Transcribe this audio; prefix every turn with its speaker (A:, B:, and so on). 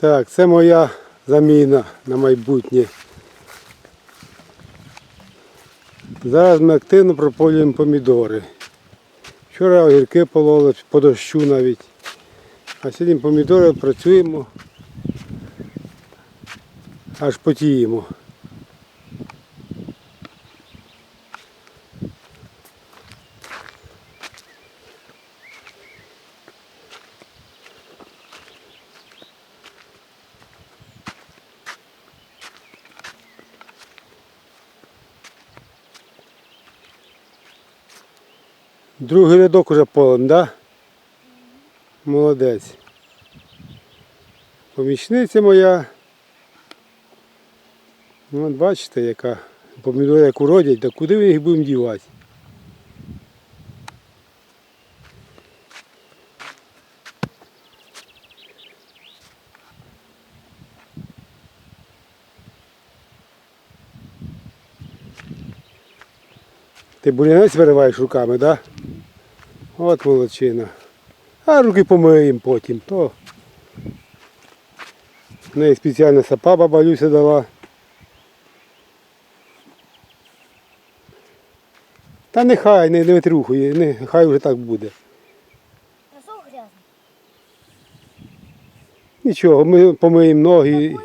A: Так, це моя заміна на майбутнє. Зараз ми активно прополюємо помідори. Вчора огірки пололи по дощу навіть. А сьогодні помідори працюємо. Аж потіємо. Другий рядок уже полем, да? Молодець. Помічниця моя. Ну, От бачите, яка помідори як уродять, та куди ми їх будемо дівати? Ти бурянець вириваєш руками, так? Да? От молодчина. А руки помиємо потім. То в неї спеціальна сапа баба Люся дала. Та нехай не, не витрухує, нехай вже так буде. Нічого, ми помиємо ноги.